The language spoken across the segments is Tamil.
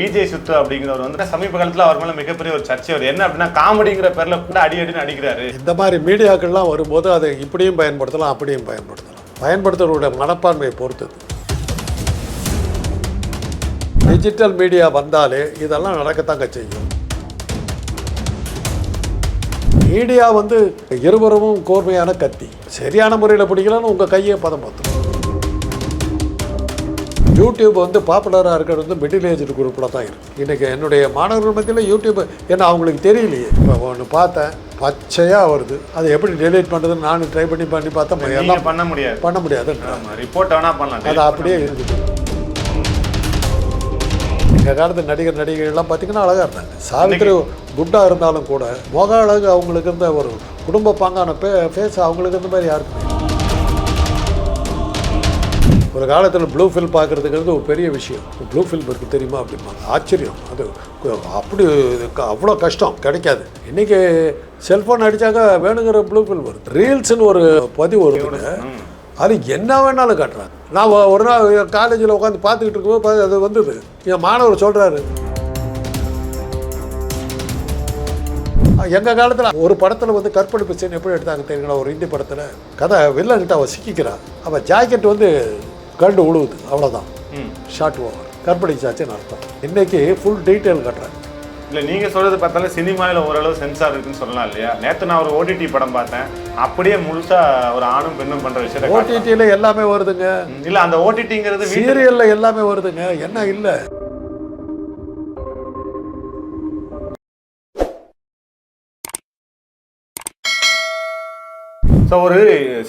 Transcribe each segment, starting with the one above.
விஜய் சுத்து அப்படிங்கிறவர் வந்து சமீப காலத்துல அவர் மேல மிகப்பெரிய ஒரு சர்ச்சை வருது. என்ன அப்படின்னா காமெடிங்கிற பேர்ல கூட அடி அடின்னு அடிக்கிறாரு. இந்த மாதிரி மீடியாக்கள்லாம் வரும்போது அதை இப்படியும் பயன்படுத்தலாம் அப்படியும் பயன்படுத்தலாம். பயன்படுத்துறவருடைய மனப்பான்மையை பொறுத்தது. டிஜிட்டல் மீடியா வந்தாலே இதெல்லாம் நடக்கத்தாங்க செய்யும். மீடியா வந்து இருவரும் கோர்மையான கத்தி. சரியான முறையில் பிடிக்கலன்னு உங்கள் கையை பதம் பார்த்துருவோம் யூடியூப் வந்து பாப்புலராக இருக்கிறது வந்து மிடில் ஏஜ் குரூப்பில் தான் இருக்குது இன்றைக்கி என்னுடைய மாணவர்கள் மத்தியில் யூடியூப் ஏன்னா அவங்களுக்கு தெரியலையே. இப்போ ஒன்று பார்த்தேன் பச்சையாக வருது. அதை எப்படி டெலீட் பண்ணுறதுன்னு நானும் ட்ரை பண்ணி பண்ணி பார்த்தேன் எல்லாம் பண்ண முடியாது. பண்ண முடியாதுன்ற ரிப்போர்ட் வேணா பண்ணலாம். அது அப்படியே இருக்குது. எங்கள் காலத்து நடிகர் நடிகைகள்லாம் பார்த்தீங்கன்னா அழகாக இருந்தாங்க. சாவித்திரி குட்டாக இருந்தாலும் கூட முக அழகு அவங்களுக்கு இருந்த ஒரு குடும்ப பாங்கான பே ஃபேஸ் அவங்களுக்கு இருந்த மாதிரி யாருக்குமே. ஒரு காலத்தில் ப்ளூ ஃபில் பார்க்குறதுங்கிறது ஒரு பெரிய விஷயம். ப்ளூ ஃபில் இருக்குது தெரியுமா அப்படிம்பாங்க. ஆச்சரியம். அது அப்படி க- அவ்வளோ கஷ்டம். கிடைக்காது. இன்றைக்கி செல்ஃபோன் அடித்தாக்க வேணுங்கிற ப்ளூ ஃபில் வருது ரீல்ஸ்னு ஒரு பதிவு வருதுங்க. அது என்ன வேணாலும் காட்டுறாங்க. நான் ஒரு நாள் காலேஜில் உட்காந்து பார்த்துக்கிட்டு இருக்கும்போது அது வந்தது. என் மாணவர் சொல்கிறாரு எங்கள் காலத்தில் ஒரு படத்தில் வந்து கற்பழிப்பு சீன் எப்படி எடுத்தாங்க தெரியுங்களா? ஒரு இந்தி படத்தில். கதை வில்லன்கிட்ட அவள் சிக்கிக்கிறான். அவள் ஜாக்கெட் வந்து கண்டு உழுவுது. அவ்வளோதான். ஷார்ட் ஓவர் கற்பழிச்சாச்சுன்னு அர்த்தம். இன்னைக்கு ஃபுல் டீட்டெயில் கட்டுறாங்க இல்ல நீங்க சொல்றது பார்த்தாலும் சினிமாவில் ஓரளவு சென்சார் இருக்குன்னு சொல்லலாம் இல்லையா? நேத்து நான் ஒரு ஓடிடி படம் பார்த்தேன். அப்படியே முழுசா ஒரு ஆணும் பெண்ணும் பண்ற விஷயத்தை காட்டுறாங்க. ஓடிடியில் எல்லாமே வருதுங்க. இல்ல அந்த ஓடிடிங்கிறது சீரியலில் எல்லாமே வருதுங்க. என்ன இல்லை? ஸோ ஒரு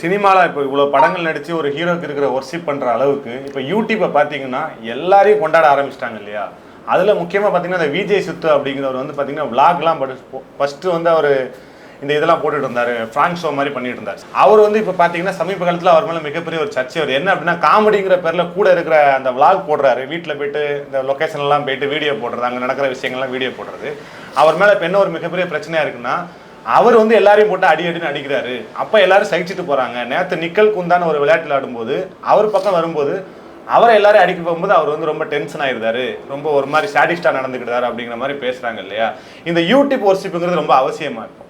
சினிமாவில் இப்போ இவ்வளோ படங்கள் நடித்து ஒரு ஹீரோக்கு இருக்கிற ஒர்ஷிப் பண்ணுற அளவுக்கு இப்போ யூடியூப்பை பார்த்தீங்கன்னா எல்லாரையும் கொண்டாட ஆரம்பிச்சிட்டாங்க இல்லையா? அதில் முக்கியமாக பார்த்தீங்கன்னா இந்த விஜய் சுத்து அப்படிங்கிறவர் வந்து பார்த்தீங்கன்னா விளாக்லாம் ஃபஸ்ட்டு வந்து அவர் இந்த இதெல்லாம் போட்டுட்டு இருந்தார் ஃப்ராங்க் ஷோ மாதிரி பண்ணிட்டு இருந்தார். அவர் வந்து இப்போ பார்த்தீங்கன்னா சமீப காலத்தில் அவர் மேலே மிகப்பெரிய ஒரு சர்ச்சை அவர் என்ன அப்படின்னா காமெடிங்கிற பேரில் கூட இருக்கிற அந்த விளாக் போடுறாரு. வீட்டில் போயிட்டு இந்த லொக்கேஷன்லாம் போயிட்டு வீடியோ போடுறது அங்கே நடக்கிற விஷயங்கள்லாம் வீடியோ போடுறது. அவர் மேலே இப்போ என்ன ஒரு மிகப்பெரிய பிரச்சனையாக இருக்குன்னா அவர் வந்து எல்லாரையும் போட்டு அடி அடின்னு அடிக்கிறாரு. அப்ப எல்லாரும் சகிச்சுட்டு போறாங்க. நேத்து நிக்கல் குந்தான ஒரு விளையாட்டுல ஆடும்போது அவர் பக்கம் வரும்போது அவரை எல்லாரும் அடிக்க போகும்போது அவர் வந்து ரொம்ப டென்ஷன் ஆயிருந்தாரு. ரொம்ப ஒரு மாதிரி சாடிஸ்டா நடந்துக்கிட்டாரு அப்படிங்கிற மாதிரி பேசுறாங்க இல்லையா? இந்த யூடியூப் ஒர்ஷிப்புங்கிறது ரொம்ப அவசியமா இருக்கும்.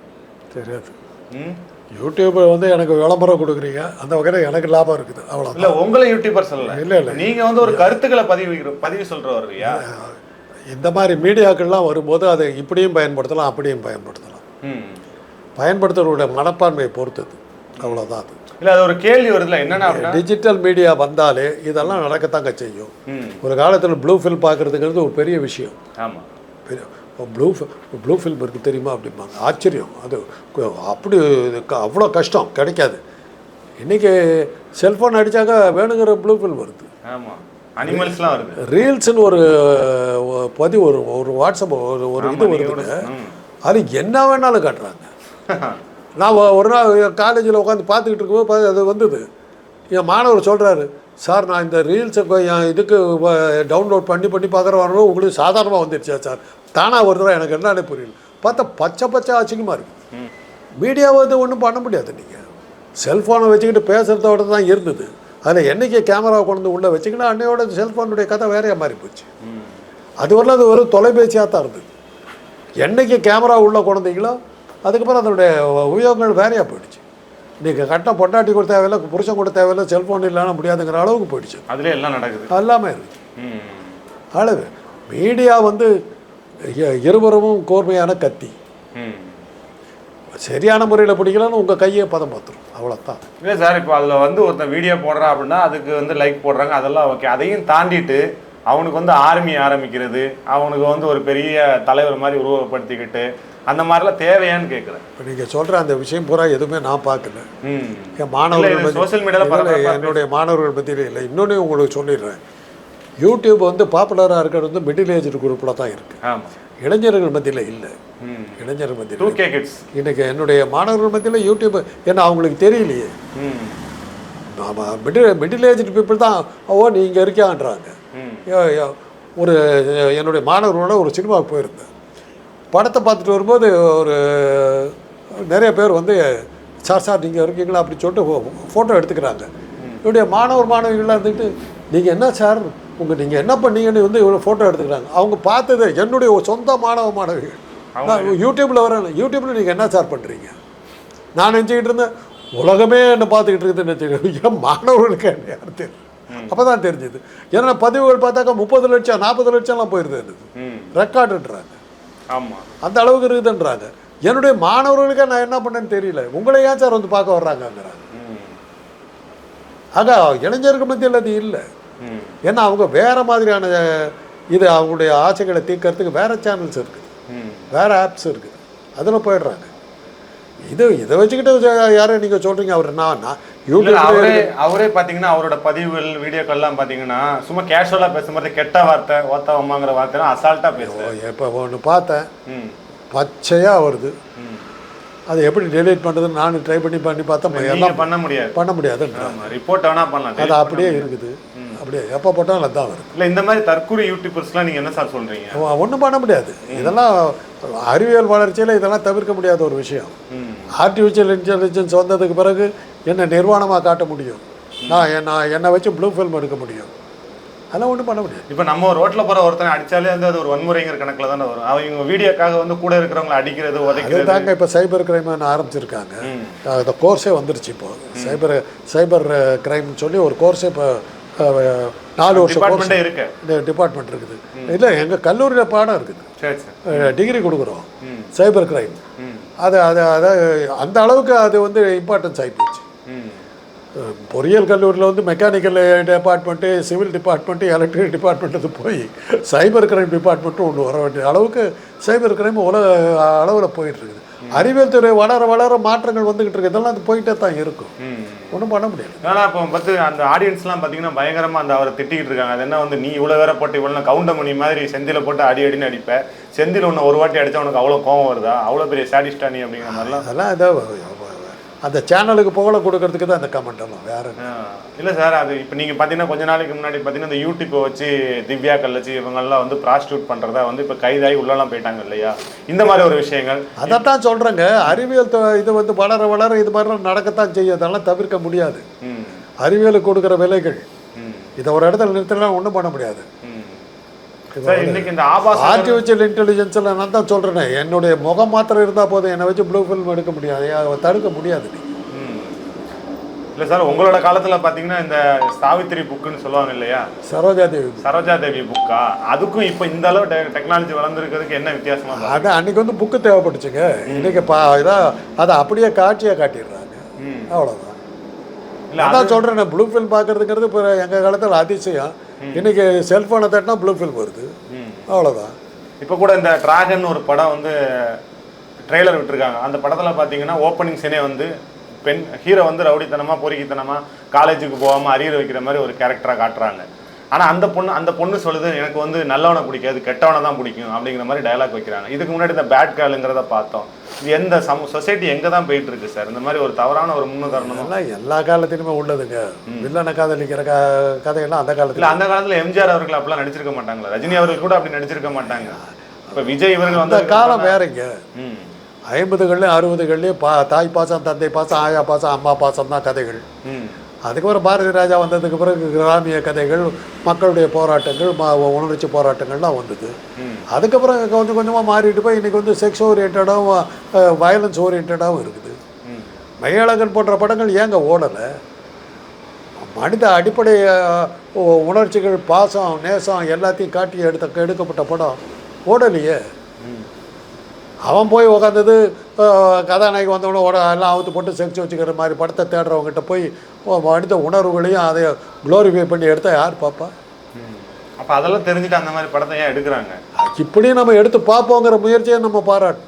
தெரியாது. ம்? யூடியூப் வந்து எனக்கு விளம்பரம் கொடுக்குறீங்க. அந்த வகையில் எனக்கு லாபம் இருக்குது. அவ்வளோ இல்ல உங்களை யூடியூபர் சொல்லல. இல்ல, இல்ல. நீங்க வந்து ஒரு கருத்துக்களை பதிவு பதிவு இல்லையா? இந்த மாதிரி மீடியாக்கள்லாம் வரும்போது அதை இப்படியும் பயன்படுத்தலாம் அப்படியும் பயன்படுத்தலாம். ம். பயன்படுத்துறவருடைய மனப்பான்மையை பொறுத்தது. அவ்வளோதான் அது. இல்ல அது ஒரு கேள்வி வருதுல என்னன்னா டிஜிட்டல் மீடியா வந்தாலே இதெல்லாம் நடக்கத்தாங்க செய்யும். ஒரு காலத்தில் ப்ளூ ஃபில் பார்க்குறதுங்கிறது ஒரு பெரிய விஷயம். ஆமா. பெரிய ப்ளூ ப்ளூ ஃபில்ம் இருக்குது தெரியுமா அப்படிம்பாங்க. ஆச்சரியம். அது அப்படி அவ்வளோ கஷ்டம். கிடைக்காது. இன்றைக்கி செல்ஃபோன் அடித்தாக்க வேணுங்கிற ப்ளூ ஃபில் வருது. ஆமா. அனிமல்ஸ்லாம் வருது. ரீல்ஸ்னு ஒரு பதிவு ஒரு ஒரு வாட்ஸ்அப் ஒரு ஒரு இது வருதுங்க. அது என்ன வேணாலும் காட்டுறாங்க. நான் ஒரு நாள் காலேஜில் உட்காந்து பார்த்துக்கிட்டு இருக்கும்போது அது வந்தது. என் மாணவர் சொல்கிறாரு சார் நான் இந்த ரீல்ஸை என் இதுக்கு டவுன்லோட் பண்ணி பண்ணி பார்க்குறவங்களும் உங்களுக்கு சாதாரணமாக வந்துடுச்சா சார்? தானாக வருதுடா எனக்கு என்னன்னு புரியல. பார்த்தா பச்சை பச்சை அசிங்கமாக இருக்குது மீடியா வந்து ஒன்றும் பண்ண முடியாது நீங்கள் செல்ஃபோனை வச்சுக்கிட்டு பேசுகிறதோட தான் இருந்தது. அதில் என்னைக்கு கேமராவை கொண்டு வந்து உள்ளே வச்சிங்கன்னா அன்னையோட செல்ஃபோனுடைய கதை வேறையாக மாறி போச்சு. அது வரல அது ஒரு தொலைபேசியாக தான் இருந்தது. என்னைக்கு கேமரா உள்ளே கொண்டீங்களோ அதுக்கப்புறம் அதனுடைய உபயோகங்கள் வேறையாக போயிடுச்சு. நீங்கள் கட்ட பொண்டாட்டி கூட தேவையில்லை புருஷன் கூட தேவையில்லை செல்ஃபோன் இல்லைன்னா முடியாதுங்கிற அளவுக்கு போயிடுச்சு. அதுலயே எல்லாம் நடக்குது. எல்லாமே இருக்குது. அளவு மீடியா வந்து இ- இருபுறமும் கோர்மையான கத்தி. சரியான முறையில் பிடிக்கலன்னு உங்கள் கையை பதம் பார்த்துரும் அவ்வளோதான் இல்லை சார் இப்போ அதில் வந்து ஒருத்தன் வீடியோ போடுறான் அப்படின்னா அதுக்கு வந்து லைக் போடுறாங்க அதெல்லாம் ஓகே அதையும் தாண்டிட்டு அவனுக்கு வந்து ஆர்மி ஆரம்பிக்கிறது அவனுக்கு வந்து ஒரு பெரிய தலைவர் மாதிரி உருவப்படுத்திக்கிட்டு அந்த மாதிரிலாம் தேவையான்னு கேட்குறேன். இப்போ நீங்கள் சொல்கிற அந்த விஷயம் பூரா எதுவுமே நான் பார்க்கல. ம். என் மாணவர்கள் இல்ல, இது மத்தி- social media ல இல்ல, பரபரப்பா என்னுடைய மாணவர்கள் பற்றியில் இல்லை. இன்னொன்று உங்களுக்கு சொல்லிடுறேன். யூடியூப் வந்து பாப்புலராக இருக்கிறது வந்து மிடில் ஏஜ் குரூப்பில் தான் இருக்குது இளைஞர்கள் மத்தியில் இல்லை. ம். இளைஞர்கள் மத்தியில் இன்றைக்கி என்னுடைய மாணவர்கள் மத்தியில் யூடியூப் ஏன்னா அவங்களுக்கு தெரியலையே. ம். ஆமாம் மிடில் மிடில் ஏஜ் பீப்புள் தான் ஓ நீ இங்கே ஒரு என்னுடைய மாணவர்களோட ஒரு சினிமாவுக்கு போயிருந்தேன். படத்தை பார்த்துட்டு வரும்போது ஒரு நிறைய பேர் வந்து சார் சார் நீங்கள் இருக்கீங்களா? அப்படின்னு சொல்லிட்டு ஃபோட்டோ எடுத்துக்கிறாங்க. என்னுடைய மாணவர் மாணவிகள்லாம் இருந்துக்கிட்டு நீங்கள் என்ன சார்? உங்கள் நீங்கள் என்ன பண்ணீங்கன்னு வந்து இவ்வளோ ஃபோட்டோ எடுத்துக்கிறாங்க. அவங்க பார்த்தது என்னுடைய சொந்த மாணவ மாணவிகள். நான் யூடியூப்பில் வரேன். யூடியூப்பில் நீங்கள் என்ன சார் பண்ணுறீங்க நான் நினச்சிக்கிட்டு இருந்தேன் உலகமே என்ன பார்த்துக்கிட்டு இருக்குதுன்னு நினச்சிக்கிட்டு ஏன் மாணவர்களுக்கு என்ன யார் தெரியும்? அப்போ தான் தெரிஞ்சுது. ஏன்னா பதிவுகள் பார்த்தாக்கா முப்பது லட்சம் நாற்பது லட்சம்லாம் போயிருது ரெக்கார்டுன்றாங்க ஆமா. அந்த அளவுக்கு இருக்குதுன்றாங்க. என்னுடைய மாணவர்களுக்கே நான் என்ன பண்ணேன்னு தெரியல. உங்களை ஏன் சார் வந்து பார்க்க வர்றாங்கங்கிறாங்க. ஆக இளைஞருக்கு மத்தியில் அது இல்லை. ஏன்னா அவங்க வேறு மாதிரியான இது அவங்களுடைய ஆசைகளை தீர்க்கறதுக்கு வேறு சேனல்ஸ் இருக்குது. வேறு ஆப்ஸ் இருக்குது. அதில் போயிடுறாங்க. இது இதை வச்சுக்கிட்டு யாரும் நீங்கள் சொல்கிறீங்க அவர் நான் யூடியூப் அவரே அவரே பாத்தீங்கன்னா அவரோட பதிவுகள் வீடியோக்கள்லாம் பாத்தீங்கன்னா சும்மா கேஷுவலா பேசும்போது கெட்ட வார்த்தை ஓத்த அம்மாங்கிற வார்த்தைலாம் அசால்ட்டா பேசுறேன் இப்போ ஒன்று பார்த்தேன். பச்சையாக வருது. அதை எப்படி டெலீட் பண்ணுறதுன்னு நானும் ட்ரை பண்ணி பண்ணி பார்த்தேன். எல்லாம் பண்ண முடியாது. பண்ண முடியாதுன்ற ஆமா ரிப்போர்ட் வேணா பண்ணலாம் அது அப்படியே இருக்குது. அப்படியே எப்போ போட்டாலும் அதான் வருது. இல்ல இந்த மாதிரி தற்கூரி யூடியூபர்ஸ்லாம் நீங்க என்ன சார் சொல்றீங்க? ஒன்றும் பண்ண முடியாது. இதெல்லாம் அறிவியல் வளர்ச்சியில் இதெல்லாம் தவிர்க்க முடியாத ஒரு விஷயம். ஆர்டிஃபிஷியல் இன்டெலிஜென்ஸ் வந்ததுக்கு பிறகு என்ன நிர்வாணமாக காட்ட முடியும். நான் என்ன என்னை வச்சு ப்ளூ ஃபில்ம் எடுக்க முடியும். அதெல்லாம் ஒன்றும் பண்ண முடியாது. இப்போ நம்ம ரோட்ல போற ஒருத்தனை அடிச்சாலே வந்து அது ஒரு வன்முறைங்கிற கணக்குல தானே வரும். அவங்க வீடியோக்காக வந்து கூட இருக்கிறவங்களை அடிக்கிறது உதைக்கிறது. தாங்க இப்போ சைபர் கிரைம்னு ஆரம்பிச்சிருக்காங்க. அந்த கோர்ஸே வந்துருச்சு இப்போ. சைபர் சைபர் கிரைம்னு சொல்லி ஒரு கோர்ஸே இப்போ நாலு வருஷம் கோர்ஸ் இருக்கு. இந்த டிபார்ட்மெண்ட் இருக்குது. இல்லை எங்கள் கல்லூரியில் பாடம் இருக்குது. டிகிரி கொடுக்குறோம். சைபர் கிரைம் அது அது அது அந்த அளவுக்கு அது வந்து இம்பார்ட்டன்ஸ் ஆகிப்போச்சு பொறியியல் கல்லூரியில் வந்து mechanical department civil department electric department போய் சைபர் கிரைம் டிபார்ட்மெண்ட்டும் ஒன்று வர வேண்டிய அளவுக்கு சைபர் கிரைம் உலக அளவில் போயிட்டு இருக்குது. அறிவியல் துறை வளர வளர மாற்றங்கள் வந்துக்கிட்டு இருக்கு. இதெல்லாம் அது போயிட்டே தான் இருக்கும். ஒன்றும் பண்ண முடியாது ஆனா இப்போ பார்த்து அந்த ஆடியன்ஸ்லாம் பார்த்தீங்கன்னா பயங்கரமா அந்த அவரை திட்டிக்கிட்டு இருக்காங்க. அது என்ன வந்து நீ இவ்வளோ வேற போட்டு இவ்வளோ கவுண்டமணி மாதிரி செந்தில போட்டு அடி அடின்னு அடிப்ப. செந்தில் ஒன்று ஒரு வாட்டி அடிச்சா உனக்கு அவ்வளோ கோவம் வருதா? அவ்வளோ பெரிய சாடிஸ்டா நீ? அப்படிங்கிற மாதிரிலாம். அதெல்லாம் இதை அந்த சேனலுக்கு புகழ கொடுக்கறதுக்கு தான் அந்த கமெண்ட் எல்லாம் வேற. இல்லை சார் அது இப்போ நீங்கள் பார்த்தீங்கன்னா கொஞ்ச நாளைக்கு முன்னாடி பார்த்தீங்கன்னா இந்த யூடியூப்பை வச்சு திவ்யா கள்ளச்சி இவங்கெல்லாம் வந்து ப்ராஸ்டியூட் பண்ணுறதா வந்து இப்போ கைதாகி உள்ளலாம் போயிட்டாங்க இல்லையா? இந்த மாதிரி ஒரு விஷயங்கள். அதைத்தான் சொல்கிறேங்க அறிவியல் இது வந்து வளர வளர இது மாதிரிலாம் நடக்கத்தான் செய்யும். அதெல்லாம் தவிர்க்க முடியாது. ம். அறிவியலுக்கு கொடுக்குற விலைகள். இதை ஒரு இடத்துல நிறுத்தலாம் ஒன்றும் பண்ண முடியாது ம் சார் இன்னைக்கு இந்த ஆபாச ஆர்டிஃபிஷியல் இன்டெலிஜென்ஸில் நான் தான் சொல்கிறேனே என்னுடைய முகம் மாத்திரம் இருந்தால் போதும். என்னை வச்சு ப்ளூ ஃபில்ம் எடுக்க முடியாது. அதை தடுக்க முடியாது. இல்லை சார் உங்களோட காலத்தில் பார்த்தீங்கன்னா இந்த சாவித்திரி புக்குன்னு சொல்லுவாங்க இல்லையா? சரோஜா தேவி சரோஜா தேவி புக்கா? அதுக்கும் இப்போ இந்த அளவு டெக்னாலஜி வளர்ந்துருக்கிறதுக்கு என்ன வித்தியாசமா இருக்கு? அது அன்னைக்கு வந்து புக்கு தேவைப்பட்டுச்சுங்க. இன்னைக்கு பா இதான் அதை அப்படியே காட்சியாக காட்டிடுறாங்க. ம். அவ்வளோதான் இல்லை அதான் சொல்கிறேன் ப்ளூ ஃபில்ம் பார்க்குறதுங்கிறது இப்போ எங்கள் காலத்தில் அதிசயம். இன்னைக்கு செல்ஃபோனை தட்டினா ப்ளூ ஃபில்ம் வருது. அவ்வளோதான் இப்போ கூட இந்த டிராகன் ஒரு படம் வந்து ட்ரெய்லர் விட்டுருக்காங்க. அந்த படத்தில் பார்த்தீங்கன்னா ஓப்பனிங் சீனே வந்து பெண் ஹீரோ வந்து ரவுடித்தனமா பொறுக்கித்தனமா காலேஜுக்கு போகாமல் அரியர் வைக்கிற மாதிரி ஒரு கேரக்டராக காட்டுறாங்க. ஆனால் அந்த பொண்ணு அந்த பொண்ணு சொல்லுது எனக்கு வந்து நல்லவனை பிடிக்காது கெட்டவனை தான் பிடிக்கும் அப்படிங்கிற மாதிரி டயலாக் வைக்கிறாங்க. இதுக்கு முன்னாடி இந்த பேட் கேளுங்கிறத பார்த்தோம். இது எந்த சம சொசைட்டி எங்கே தான் போயிட்டு இருக்கு சார் இந்த மாதிரி ஒரு தவறான ஒரு முன்னுதாரணமும் அதெல்லாம் எல்லா காலத்திலுமே உள்ளதுங்க. வில்லனை காதலிக்கிற க கதையெல்லாம் அந்த காலத்தில். அந்த காலத்துல எம்ஜிஆர் அவர்கள் அப்படிலாம் நடிச்சிருக்க மாட்டாங்களா? ரஜினி அவர்கள் கூட அப்படி நடிச்சிருக்க மாட்டாங்க. இப்ப விஜய் இவர்கள் வந்து காலம் வேறங்க. ம். ஐம்பதுகள்லையும் அறுபதுகள்லையும் பா தாய் பாசம் தந்தை பாசம் ஆயா பாசம் அம்மா பாசம் தான் கதைகள். ம். அதுக்கப்புறம் பாரதி ராஜா வந்ததுக்கு பிறகு கிராமிய கதைகள் மக்களுடைய போராட்டங்கள் ம உணர்ச்சி போராட்டங்கள்லாம் வந்தது. அதுக்கப்புறம் கொஞ்சம் கொஞ்சமாக மாறிட்டு போய் இன்றைக்கி வந்து செக்ஸ் ஓரியன்டாகவும் வயலன்ஸ் ஓரியன்டாகவும் இருக்குது. மையழகன் போன்ற படங்கள் ஏங்க ஓடலை? மனித அடிப்படை உணர்ச்சிகள் பாசம் நேசம் எல்லாத்தையும் காட்டி எடுத்த எடுக்கப்பட்ட படம் ஓடலையே. அவன் போய் உக்காந்தது அஹ், கதாநாயகி வந்தவொடனே உட எல்லாம் அவுத்து போட்டு செக்ஸ் வச்சுக்கிற மாதிரி படத்தை தேடுறவங்ககிட்ட போய் மனித உணர்வுகளையும் அதை க்ளோரிஃபை பண்ணி எடுத்தால் யார் பார்ப்பா அப்ப அதெல்லாம் தெரிஞ்சுட்டு அந்த மாதிரி படத்தை ஏன் எடுக்கிறாங்க? இப்படியும் நம்ம எடுத்து பார்ப்போங்கிற முயற்சியை நம்ம பாராட்டணும்.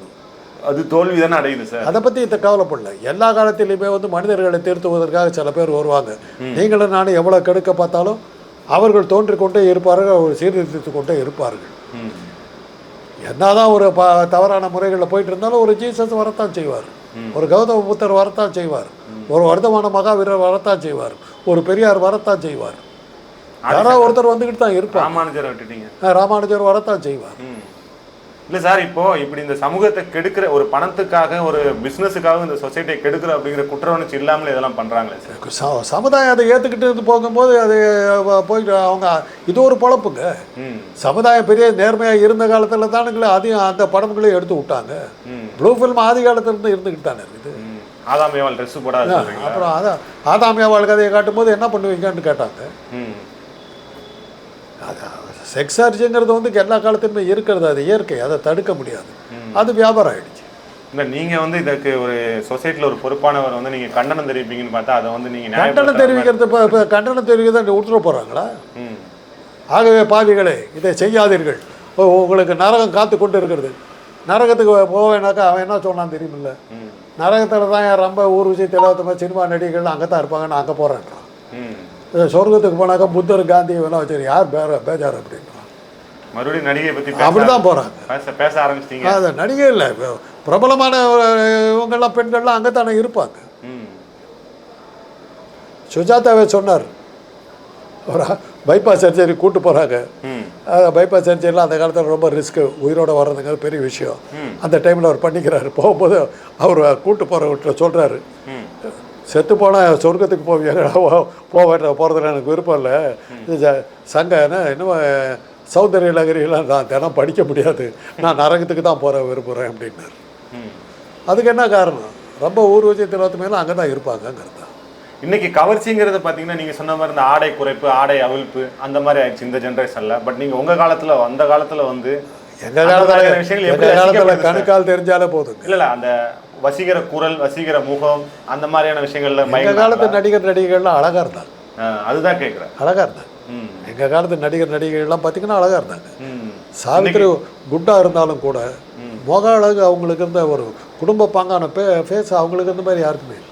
அது தோல்வி தானே அடையுது சார். அதை பற்றி இந்த கவலைப்படல. எல்லா காலத்திலையுமே வந்து மனிதர்களை திருத்துவதற்காக சில பேர் வருவாங்க. நீங்களும் நானும் எவ்வளோ கெடுக்க பார்த்தாலும் அவர்கள் தோன்றிக் கொண்டே இருப்பார்கள் அவர் சீர்திருத்தித்து கொண்டே இருப்பார்கள் ம் என்னதான் ஒரு ப தவறான முறைகளில் போயிட்டு இருந்தாலும் ஒரு ஜீசஸ் வரத்தான் செய்வார். ஒரு கௌதம புத்தர் வரத்தான் செய்வார். ஒரு வர்த்தமான மகாவீரர் வரத்தான் செய்வார். ஒரு பெரியார் வரத்தான் செய்வார். யாராவது ஒருத்தர் வந்துக்கிட்டு தான் இருப்பார். ராமானுஜரை விட்டுட்டீங்க. ராமானுஜர் வரத்தான் செய்வார். இல்ல சார் இப்போ இப்படி இந்த சமூகத்தை கெடுக்கிற ஒரு பணத்துக்காக ஒரு பிசினஸுக்காக இந்த சொசைட்டியை கெடுக்கிற அப்படிங்கிற குற்ற உணர்ச்சி இல்லாமல் இதெல்லாம் பண்றாங்களே சார்? சமுதாயம் அதை ஏற்றுக்கிட்டு போகும்போது அது போயிட்டு அவங்க இது ஒரு பொழப்புங்க. சமுதாயம் பெரிய நேர்மையாக இருந்த காலத்தில் தானுங்களே அதையும் அந்த படங்களையும் எடுத்து விட்டாங்க. ப்ளூ ஃபில்ம் ஆதி காலத்துல இருந்து இருந்துக்கிட்டு தானே இருக்குது. ம். ஆதாம் ஏவாள் ட்ரெஸ் போடாத அப்புறம் அதான் ஆதாமியா வாழ் கதையை காட்டும்போது என்ன பண்ணுவீங்கன்னு கேட்டாங்க. செக்ஸ் அர்ஜுங்கிறது வந்து எல்லா காலத்துலையுமே இருக்கிறது அது இயற்கை அதை தடுக்க முடியாது. அது வியாபாரம் ஆயிடுச்சு. இல்ல நீங்க வந்து இதற்கு ஒரு சொசைட்டில ஒரு பொறுப்பானவர் வந்து நீங்க கண்டனம் தெரிவிப்பீங்கன்னு பார்த்தா அதை வந்து நீங்க கண்டனம் தெரிவிக்கிறது இப்போ இப்போ கண்டனம் தெரிவிக்கிறது உத்தரவு போகிறாங்களா ஆகவே பாவிகளே இதை செய்யாதீர்கள். உங்களுக்கு நரகம் காத்து கொண்டு இருக்கிறது நரகத்துக்கு போவேனாக்கா அவன் என்ன சொன்னான் தெரியுமில்ல? நரகத்தில் தான் ரொம்ப ஊர்வசி திலவத்தமாக சினிமா நடிகர்கள் அங்கே தான் இருப்பாங்க நான் அங்கே இது சொர்க்கத்துக்கு போனாக்கா புத்தர் காந்தி இவெல்லாம் வச்சு யார் பேர பேஜார் அப்படின்றான் மறுபடியும் நடிகை பத்தி அப்படி தான் போகிறாங்க பேச பேச ஆரம்பிச்சிட்டீங்க. அது நடிகை இல்லை. பிரபலமான இவங்கெல்லாம் பெண்கள்லாம் அங்கே தானே இருப்பாங்க சுஜாதாவே சொன்னார். ஒரு பைபாஸ் சர்ஜரி கூட்டு போகிறாங்க பைபாஸ் சர்ஜரிலாம் அந்த காலத்தில் ரொம்ப ரிஸ்க்கு உயிரோட வர்றதுங்கிறது பெரிய விஷயம். அந்த டைமில் அவர் பண்ணிக்கிறாரு. போகும்போது அவர் கூட்டு போகிறவர்கிட்ட சொல்கிறாரு செத்து போனால் சொர்க்கத்துக்கு போவீங்க போவேன் போகிறதுல எனக்கு விருப்பம் இல்லை. இது ச- சங்க என்ன இன்னும் சௌந்தரிய நகரியெல்லாம் நான் தினம் படிக்க முடியாது. நான் நரகத்துக்கு தான் போகிற விரும்புகிறேன் அப்படின்னாரு. அதுக்கு என்ன காரணம்? ரொம்ப ஊர்வசி திலவத்து மேலே அங்கே தான் இருப்பாங்கங்கிறது தான். இன்னைக்கு கவர்ச்சிங்கிறது பாத்தீங்கன்னா நீங்க சொன்ன மாதிரி இந்த ஆடை குறைப்பு ஆடை அவிழ்ப்பு அந்த மாதிரி ஆயிடுச்சு இந்த ஜென்ரேஷன்ல பட் நீங்க உங்க காலத்துல அந்த காலத்துல வந்து எங்கள் காலத்தில் எங்கள் காலத்தில்? கணுக்கால் தெரிஞ்சாலே போதுங்க. இல்ல இல்ல அந்த வசீகர குரல் வசீகர முகம் அந்த மாதிரியான விஷயங்கள்ல எங்கள் காலத்து நடிகர் நடிகைகள்லாம் அழகாக இருந்தாங்க அதுதான் கேக்குறேன். அழகாக இருந்தாங்க எங்கள் காலத்து நடிகர் நடிகைகள்லாம் பார்த்தீங்கன்னா அழகாக இருந்தாங்க சாவித்திரி குட்டா இருந்தாலும் கூட முக அழகு அவங்களுக்கு இருந்த ஒரு குடும்ப பாங்கான பே ஃபேஸ் அவங்களுக்கு இருந்த மாதிரி யாருக்குமே இல்லை.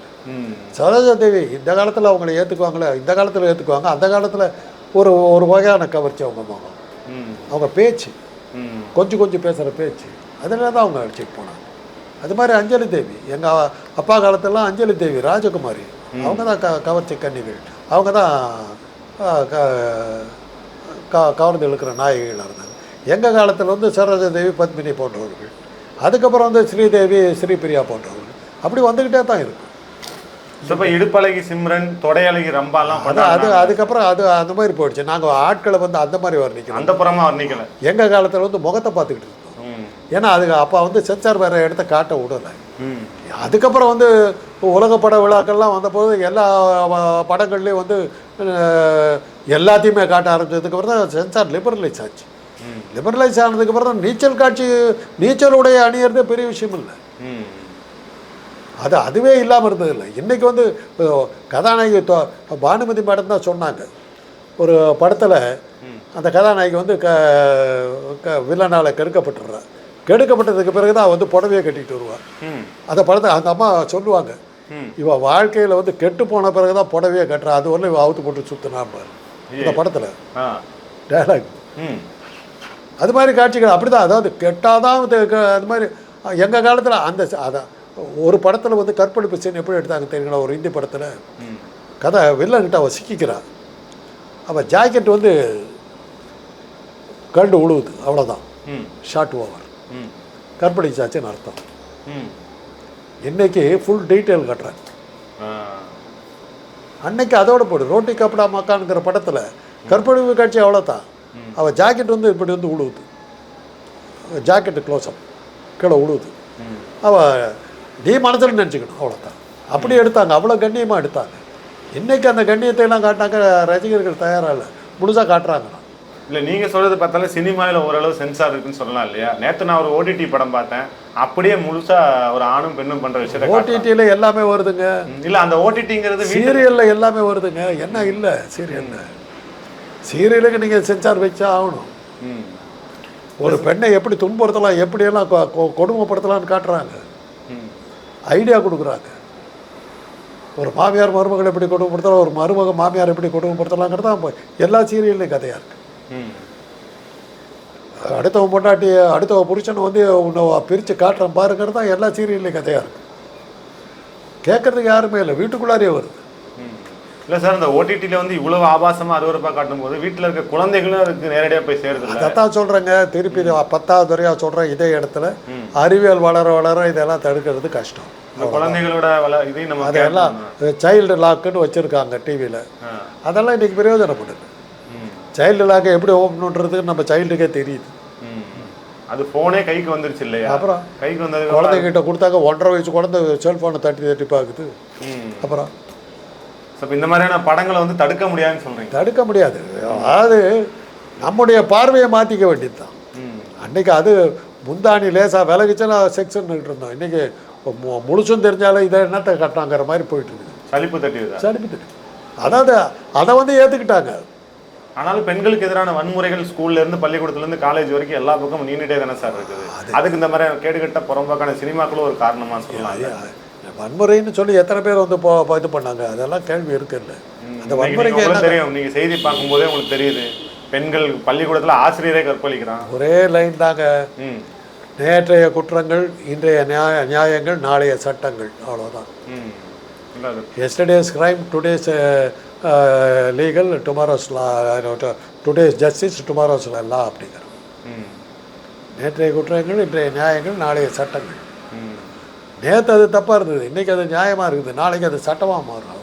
சரோஜா தேவி இந்த காலத்தில் அவங்கள ஏற்றுக்குவாங்களே இந்த காலத்தில் ஏற்றுக்குவாங்க அந்த காலத்தில் ஒரு ஒரு வகையான கவர்ச்சி அவங்க முகம். அவங்க பேச்சு கொஞ்சம் கொஞ்சம் பேசுகிற பேச்சு அதில் தான் அவங்க அடிச்சுட்டு போனாங்க. அது மாதிரி அஞ்சலி தேவி. எங்கள் அப்பா காலத்துலலாம் அஞ்சலி தேவி ராஜகுமாரி. அவங்க தான் க கவர்ச்சி கன்னிகள். அவங்க தான் க கவர்ந்து இழுக்கிற நாயகிகளாக இருந்தாங்க. எங்கள் காலத்தில் வந்து சரோஜா தேவி பத்மினி போன்றவர்கள். அதுக்கப்புறம் வந்து ஸ்ரீதேவி ஸ்ரீபிரியா போன்றவர்கள். அப்படி வந்துக்கிட்டே தான் இருக்கும் இப்போ இடுப்பழகி சிம்ரன் தொடையழகி ரம்பாலாம் அது அது அதுக்கப்புறம் அது அந்த மாதிரி போயிடுச்சு. நாங்கள் ஆட்களை வந்து அந்த மாதிரி வர்ணிக்கிறோம் அந்த புறமா வர்ணிக்கல. எங்கள் காலத்தில் வந்து முகத்தை பார்த்துக்கிட்டு ஏன்னா அதுக்கு அப்போ வந்து சென்சார் வேறு இடத்த காட்ட விடலை. அதுக்கப்புறம் வந்து உலக பட விழாக்கள்லாம் வந்தபோது எல்லா படங்கள்லேயும் வந்து எல்லாத்தையுமே காட்ட ஆரம்பிச்சதுக்கப்புறம் தான் சென்சார் லிபரலைஸ் ஆச்சு. லிபரலைஸ் ஆனதுக்கப்புறம் தான் நீச்சல் காட்சி நீச்சலுடைய அணியறதே பெரிய விஷயம் இல்லை. அது அதுவே இல்லாமல் இருந்ததில்லை இன்றைக்கி வந்து கதாநாயகி பானுமதி மேடம் தான் சொன்னாங்க. ஒரு படத்தில் அந்த கதாநாயகி வந்து க க வில்லனால் கெடுக்கப்பட்டுடுறா. கெடுக்கப்பட்டதுக்கு பிறகு தான் வந்து புடவையை கட்டிட்டு வருவாள் அந்த படத்தை அந்த அம்மா சொல்லுவாங்க ம். இவ வாழ்க்கையில் வந்து கெட்டு போன பிறகு தான் புடவையை கட்டுறா அது வரல இவ அவுத்து போட்டு சுத்தினான் பாரு. இந்த படத்தில். ம். அது மாதிரி காட்சிகள் அப்படி தான் அதாவது கெட்டாதான் அது மாதிரி எங்கள் காலத்தில் அந்த அதான் ஒரு படத்தில் வந்து கற்பழிப்பு சீன் எப்படி எடுத்தாங்க தெரியுங்களா? ஒரு இந்தி படத்தில். கதை வில்லன்கிட்ட அவள் சிக்கிக்கிறா. அவள் ஜாக்கெட் வந்து கண்டு உழுவுது. அவ்வளோதான் ம். ஷார்ட் ஓவர் கற்பழிச்சாச்சுன்னு அர்த்தம். இன்னைக்கு ஃபுல் டீட்டெயில் கட்டுறாங்க. ஆ. அன்னைக்கு அதோட போடு ரோட்டி கப்படா மக்கான்ங்கிற படத்தில் கற்பழிப்பு காட்சி அவ்வளோதான் அவள் ஜாக்கெட் வந்து இப்படி வந்து உழுவுது. ஜாக்கெட்டு க்ளோஸ்அப் கீழே உழுவுது. அவள் நீ மனசில் நினச்சிக்கணும் அவ்வளோதான் அப்படி எடுத்தாங்க அவ்வளோ கண்ணியமாக எடுத்தாங்க. இன்னைக்கு அந்த கண்ணியத்தை எல்லாம் காட்டினாக்க ரசிகர்கள் தயாராக இல்லை முழுசாக காட்டுறாங்க இல்ல நீங்க சொல்றது பார்த்தாலும் சினிமாவில் ஓரளவு சென்சார் இருக்குன்னு சொல்லலாம் இல்லையா? நேத்து நான் ஒரு ஓடிடி படம் பார்த்தேன். அப்படியே முழுசா ஒரு ஆணும் பெண்ணும் பண்ற விஷயத்தை. ஓடிடியில் எல்லாமே வருதுங்க. இல்ல அந்த ஓடிடிங்கிறது சீரியலில் எல்லாமே வருதுங்க. என்ன இல்லை சீரியலில் சீரியலுக்கு நீங்கள் சென்சார் வச்சா ஆகணும். ஒரு பெண்ணை எப்படி துன்புறுத்தலாம் எப்படியெல்லாம் கொடுமைப்படுத்தலாம்னு காட்டுறாங்க. ம். ஐடியா கொடுக்குறாங்க. ஒரு மாமியார் மருமகள் எப்படி கொடுமைப்படுத்தலாம் ஒரு மருமக மாமியார் எப்படி கொடுமைப்படுத்தலாங்கிறது தான் எல்லா சீரியல்லையும் கதையாக இருக்குது அடுத்தவன் பொண்டாட்டி அடுத்தவன் புருஷனை வந்து உன்னை பிரித்து காட்டுறேன் பாருங்கிறது தான் எல்லா சீரியல்லையும் கதையாக இருக்குது கேட்குறதுக்கு யாருமே இல்லை. வீட்டுக்குள்ளாரே வருது. இல்ல சார் இந்த ஓடிடில வந்து இவ்வளவு ஆபாசமா அருவருப்பா காட்டும் போது வீட்டுல இருக்க குழந்தைகளும் அதுக்கு நேரடியா போய் சேருது அதைத்தான் சொல்கிறேங்க திருப்பி பத்தாவது வரையாக சொல்கிறேன் இதே இடத்துல. அறிவியல் வளர வளர இதெல்லாம் தடுக்கிறது கஷ்டம். இந்த குழந்தைகளோட வள இதையும் நம்ம அதெல்லாம் சைல்டு லாக்குன்னு வச்சுருக்காங்க டிவியில். அதெல்லாம் இன்றைக்கி பிரயோஜனப்படுது. சைல்டு லாக்கை எப்படி ஓப்பன் பண்ணுறதுக்கு நம்ம சைல்டுக்கே தெரியுது. ம். அது போனே கைக்கு வந்துருச்சு இல்லையா? அப்புறம் கைக்கு வந்தது குழந்தைகிட்ட கொடுத்தாக்க ஒன்றரை வயசு குழந்தை செல்ஃபோனை தட்டி தட்டி பார்க்குது. அப்புறம் அப்ப இந்த மாதிரியான படங்களை வந்து தடுக்க முடியாதுன்னு சொல்றீங்க. தடுக்க முடியாது. அதாவது நம்முடைய பார்வையை மாற்றிக்க வேண்டியது தான் ம். அன்னைக்கு அது முந்தாணி லேசாக விலகிச்சுன்னா செக்ஷன் இருந்தோம். இன்றைக்கி முழுசும் தெரிஞ்சாலும் இதை என்னத்தை கட்டாங்கிற மாதிரி போயிட்டு இருக்குது. சலிப்பு தட்டியதா? சரிப்பட்டு அதாவது அதை வந்து ஏற்றுக்கிட்டாங்க ஆனாலும் பெண்களுக்கு எதிரான வன்முறைகள் ஸ்கூல்ல இருந்து பள்ளிக்கூடத்துல இருந்து காலேஜ் வரைக்கும் எல்லா பக்கமும் நீண்டுட்டே தானே சார் இருக்குது. அதுக்கு இந்த மாதிரி கேடுகட்ட புறம்போக்கான சினிமாக்களும் ஒரு காரணமா சொல்லலாம். வன்முறைன்னு சொல்லி எத்தனை பேர் வந்து போ இது பண்ணாங்க? அதெல்லாம் கேள்வி இருக்குல்ல. அந்த வன்முறைக்கு தெரியும். நீங்க செய்தி பார்க்கும்போதே உங்களுக்கு தெரியுது. பெண்கள் பள்ளிக்கூடத்துல ஆசிரியரே கற்பழிக்கிறான். ஒரே லைன் தாங்க. ம். நேற்றைய குற்றங்கள் இன்றைய நியாய நியாயங்கள் நாளைய சட்டங்கள். அவ்வளோதான் அது yesterday's crime today's legal tomorrow's law today's justice tomorrow's law அப்படிங்கிற ம் நேற்றைய குற்றங்கள் இன்றைய நியாயங்கள் நாளைய சட்டங்கள். ம் நேற்று அது தப்பாக இருந்தது இன்றைக்கி அது நியாயமாக இருக்குது நாளைக்கு அது சட்டமாக மாறும்.